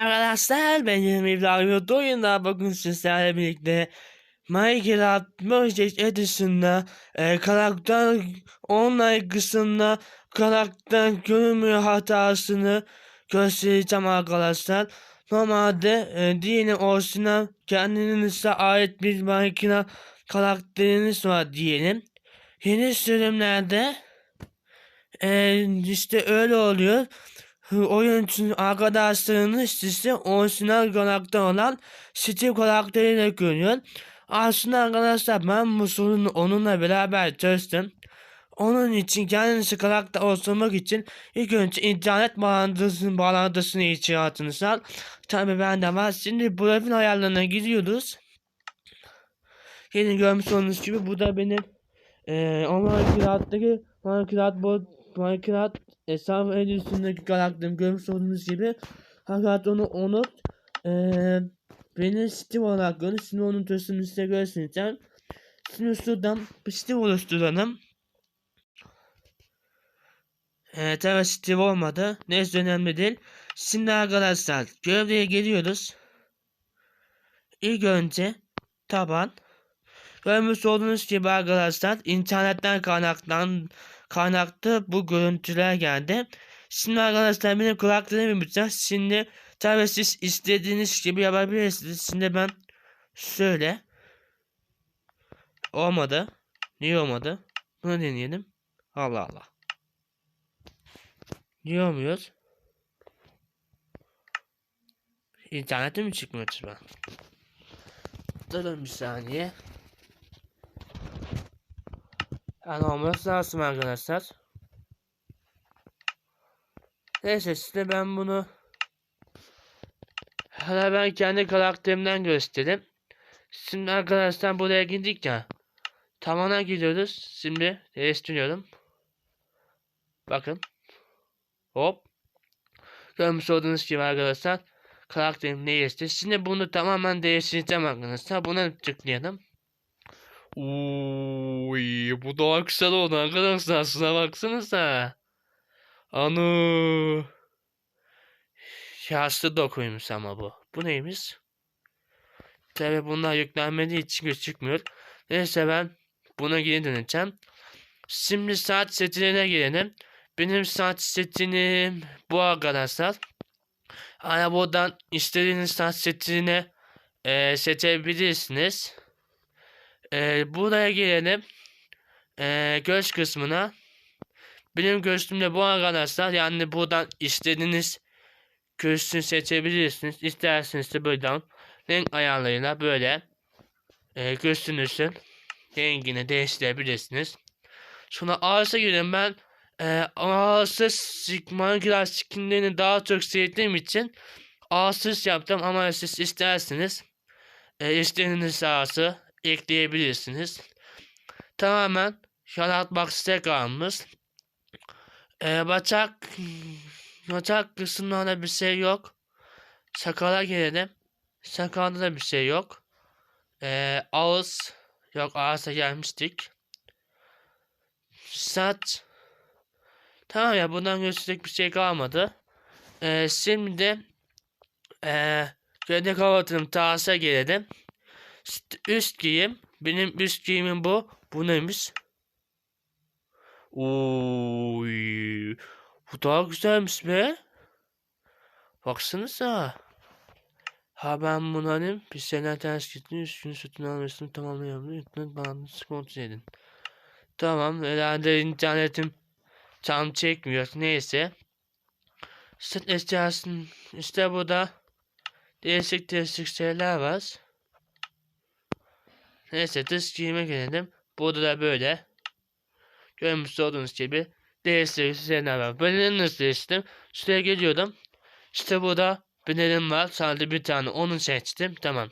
Arkadaşlar benim İbrahim Oyunda bugün sizlerle birlikte Minecraft Project Edition'da e, karakter online kısmında karakter görünmüyor hatasını göstereceğim arkadaşlar. Normalde e, diyelim orijinal kendinize ait bir Minecraft karakteriniz var diyelim. Yeni sürümlerde e, işte öyle oluyor oyuncunun arkadaşlarının size orijinal karakter olan Steve karakteriyle görüyor. Aslında arkadaşlar ben bu sorunu onunla beraber çözdüm. Onun için kendisi karakter oluşturmak için ilk önce internet bağlantısının bağlantısını içerisiniz al. Tabi bende var. Şimdi profil ayarlarına gidiyoruz. Yeni görmüş olduğunuz gibi bu da benim eee Minecraft'taki Minecraft bot Minecraft hesap edisindeki karakterim görmüş olduğunuz gibi fakat onu onu eee beni Steve olarak görün. Şimdi onun tüsünü size göstereceğim. Şimdi şuradan bir Steve oluşturalım. Evet evet Steve olmadı. Neyse önemli değil. Şimdi arkadaşlar görevliye geliyoruz. İlk önce taban. Görmüş olduğunuz gibi arkadaşlar internetten kaynaklan kaynaklı bu görüntüler geldi. Şimdi arkadaşlar benim karakterimi yapacağız. Şimdi tabi siz istediğiniz gibi yapabilirsiniz. Şimdi ben şöyle olmadı. Niye olmadı? Bunu deneyelim. Allah Allah. Niye olmuyor? İnternete mi çıkmıyor acaba? Durun bir saniye. Yani olması lazım arkadaşlar. Neyse size ben bunu Hala ben kendi karakterimden göstereyim. Şimdi arkadaşlar buraya girdik ya. Tamana gidiyoruz. Şimdi değiştiriyorum. Bakın. Hop. Görmüş olduğunuz gibi arkadaşlar. Karakterim değişti. Şimdi bunu tamamen değiştireceğim arkadaşlar. Buna tıklayalım. Uy, bu daha güzel oldu arkadaşlar. Şuna baksanıza. Anu. Yaşlı dokuymuş ama bu. Bu neymiş? Tabi bunlar yüklenmediği için gözükmüyor. Neyse ben buna geri döneceğim. Şimdi saat setine gelelim. Benim saat setinim bu arkadaşlar. Buradan istediğiniz saat setine e, seçebilirsiniz. E, buraya gelelim. E, göz kısmına. Benim göğsümde bu arkadaşlar. Yani buradan istediğiniz göğsünü seçebilirsiniz. İsterseniz de buradan renk ayarlarıyla böyle e, göğsünüzün rengini değiştirebilirsiniz. Sonra ağırsa girelim ben e, ağırsız Minecraft skinlerini daha çok sevdiğim için ağırsız yaptım ama siz isterseniz e, istediğiniz ağırsı ekleyebilirsiniz. Tamamen yaratmak kalmış. E, bacak bacak kısımlarda bir şey yok. Sakala gelelim. Sakalda da bir şey yok. E, ağız yok ağızda gelmiştik. Saç Tamam ya bundan gösterecek bir şey kalmadı. Ee, şimdi ee, gördük havatım tasa gelelim. Üst giyim. Benim üst giyimim bu. Bu neymiş? Oy. Bu daha güzelmiş be. Baksanıza. Ha ben bunu alayım. Bir sene ters gittin. Üst günü sütün almasını tamamlayalım. İnternet bağlantısı kontrol edin. Tamam. Herhalde internetim tam çekmiyor. Neyse. Set eşyasın işte burada değişik değişik şeyler var. Neyse dış giyime gelelim. Burada da böyle. Görmüş olduğunuz gibi değişik şeyler var. Böyle nasıl değiştim? Şuraya geliyordum. İşte burada benim var. Sadece bir tane onu seçtim. Tamam.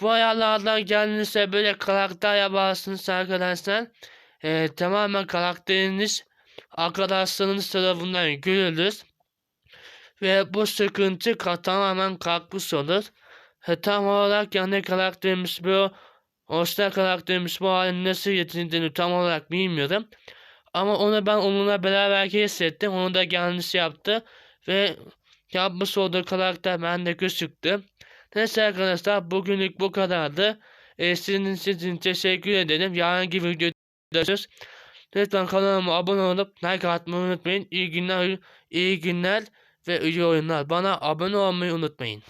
Bu ayarlardan geldiğinizde böyle karakter yaparsınız arkadaşlar. Ee, tamamen karakteriniz arkadaşlarınız tarafından görülür. Ve bu sıkıntı tamamen kalkmış olur. Ve tam olarak yani karakterimiz bu Osta karakterimiz bu halini nasıl getirdiğini tam olarak bilmiyorum. Ama onu ben onunla beraber hissettim. Onu da kendisi yaptı. Ve yapmış olduğu karakter bende gözüktü. Neyse arkadaşlar bugünlük bu kadardı. Ee, sizin, sizin teşekkür ederim. Yarınki videoda görüşürüz. Lütfen kanalıma abone olup like atmayı unutmayın. İyi günler, iyi günler ve iyi oyunlar. Bana abone olmayı unutmayın.